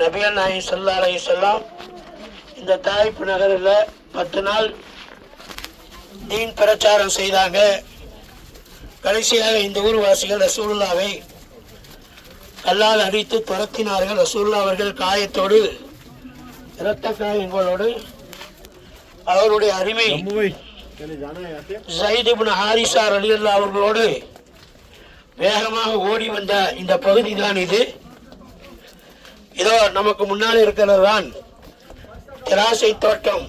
நபிகள் நாயகி சல்லா அலைஹி செல்லாம் இந்த தாய்ப்பு நகரில் பத்து நாள் தீன் பிரச்சாரம் செய்தாங்க. கடைசியாக இந்த ஊர்வாசிகள் ரசூலுல்லாவை கல்லால் அடித்து துரத்தினார்கள். ரசூலுல்லா அவர்கள் காயத்தோடு இரத்த காயங்களோடு அவருடைய அருமை ஜயித் இப்னு ஹாரிசா ரலியல்லா அவர்களோடு வேகமாக ஓடி வந்த இந்த பகுதி தான் இது. இதோ நமக்கு முன்னால் இருக்கிறது தான் திராசை தோட்டம்.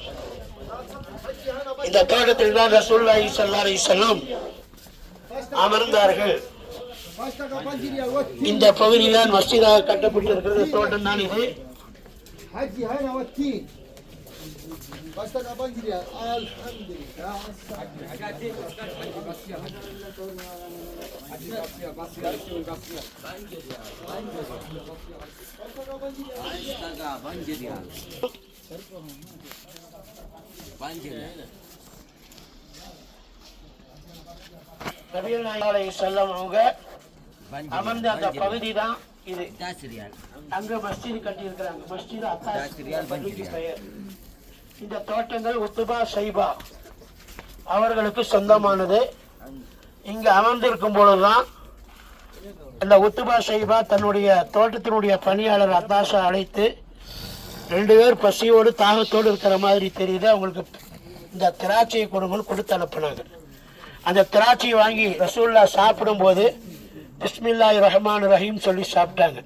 இந்த தோட்டத்தில் தான் ரசூல்லாஹி ஸல்லல்லாஹு செல்லும் அமர்ந்தார்கள். இந்த பகுதியில் மசிதாக மஸ்ஜிதாக கட்டப்பட்டிருக்கிறது. தோட்டம் தான் இது. Baştan aban giriyor. Elhamdülillah. Hadi hadi. Bas ya. Hadi bas ya. Bas ya. Bas ya. Ben geliyor. Ben geliyor. Baştan aban giriyor. Baştan aban giriyor. Ben geliyor. நபிகள் நாயகம் அலை செல்லம் அவங்க அமர்ந்த அந்த பகுதி தான் இது அங்க மஸ்ஜித் கட்டி இருக்கிறாங்க மஸ்ஜித் அத்தாஸ் பெயர் இந்த தோட்டங்கள் உத்துபா சைபா. அவர்களுக்கு சொந்தமானது. இங்கு அமர்ந்திருக்கும் பொழுதுதான் அந்த உத்துபா சைபா தன்னுடைய தோட்டத்தினுடைய பணியாளர் அத்தாசா அழைத்து ரெண்டு பேர் பசியோடு தாகத்தோடு இருக்கிற மாதிரி தெரியுது. அவங்களுக்கு இந்த திராட்சையை கொடுங்கன்னு கொடுத்து அனுப்புனாங்க. அந்த திராட்சையை வாங்கி ரசூல்லா சாப்பிடும்போது பிஸ்மில்லாய் ரஹ்மான் ரஹீம் சொல்லி சாப்பிட்டாங்க.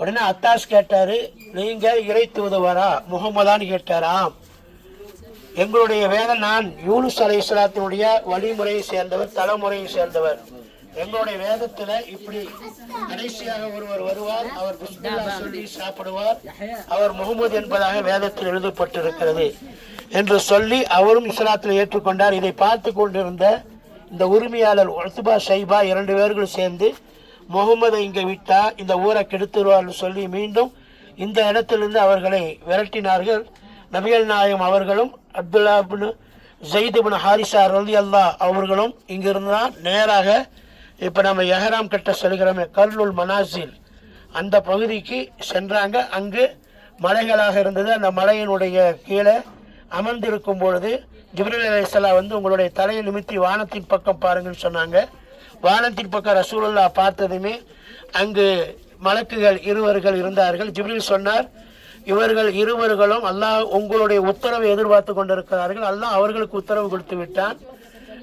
உடனே அத்தாஸ் கேட்டாரு நீங்க இறை தூதுவரா முகமதான்னு கேட்டாராம் எங்களுடைய வேதம் நான் யூனுஸ் அலை இஸ்லாத்தினுடைய வழிமுறையை சேர்ந்தவர் தலைமுறையை சேர்ந்தவர். எங்களுடைய வேதத்துல இப்படி கடைசியாக ஒருவர் வருவார் அவர் பிஸ்மில்லா சொல்லி சாப்பிடுவார். அவர் முகமது என்பதாக வேதத்தில் எழுதப்பட்டிருக்கிறது. என்று சொல்லி அவரும் இஸ்லாத்தில் ஏற்றுக்கொண்டார். இதை பார்த்து கொண்டிருந்த இந்த உரிமையாளர் ஒத்துபா சைபா இரண்டு பேர்கள் சேர்ந்து முகமதை இங்கே விட்டா இந்த ஊரை கெடுத்துருவார்னு சொல்லி மீண்டும் இந்த இடத்திலிருந்து அவர்களை விரட்டினார்கள். நபிகள் நாயகம் அவர்களும் அப்துல்லாபின் பின் ஹாரிசா ரலி அல்லா அவர்களும் இங்கிருந்து தான் நேராக இப்போ நம்ம எஹராம் கட்ட செல்கிறோமே கர்லுல் மனாசில். அந்த பகுதிக்கு சென்றாங்க. அங்கு மலைகளாக இருந்தது. அந்த மலையினுடைய கீழே அமர்ந்திருக்கும் பொழுது ஜிப்ரல் அலைஹிஸ்ஸலாம் வந்து உங்களுடைய தலையை நிமித்தி வானத்தின் பக்கம் பாருங்கன்னு சொன்னாங்க. வானத்தின் பக்கம் ரசூலுல்லா பார்த்ததுமே அங்கு மலக்குகள் இருவர்கள் இருந்தார்கள். ஜிப்ரில் சொன்னார் இவர்கள் இருவர்களும் அல்லாஹ் உங்களுடைய உத்தரவை எதிர்பார்த்து கொண்டிருக்கிறார்கள். அல்லாஹ் அவர்களுக்கு உத்தரவு கொடுத்து விட்டான்.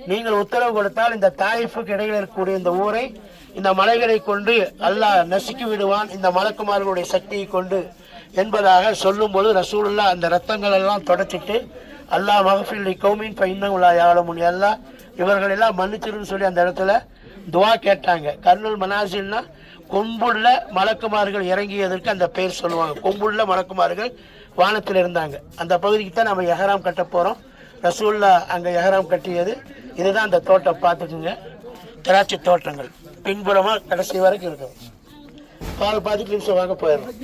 நீங்கள் உத்தரவு கொடுத்தால் இந்த தாயிஃபுக்கு இடையில் இருக்கக்கூடிய இந்த ஊரை இந்த மலைகளை கொண்டு அல்லாஹ் நசுக்கி விடுவான். இந்த மலக்குமார்களுடைய சக்தியை கொண்டு என்பதாக சொல்லும்போது ரசூலுல்லா அந்த ரத்தங்கள் எல்லாம் தொடச்சிட்டு அல்லாஹ் மகஃபில் கௌமின் பைன்னகுலா யாழமுனி அல்லாஹ் இவர்கள் எல்லாம் மன்னிச்சிருன்னு சொல்லி அந்த இடத்துல துவா கேட்டாங்க. கர்னல் மனாசின்னா கொம்புள்ள மலக்குமார்கள் இறங்கியதற்கு அந்த பெயர் சொல்லுவாங்க. கொம்புள்ள மலக்குமார்கள் வானத்தில் இருந்தாங்க. அந்த பகுதிக்கு தான் நம்ம எஹராம் கட்ட போகிறோம் ரசூல்லா அங்கே எஹராம் கட்டியது. இதுதான் அந்த தோட்டம். பார்த்துக்குங்க. திராட்சை தோட்டங்கள். பின்புறமாக கடைசி வரைக்கும் இருக்கும். பால் பதினஞ்சு நிமிஷம் வாங்க போயிடலாம்.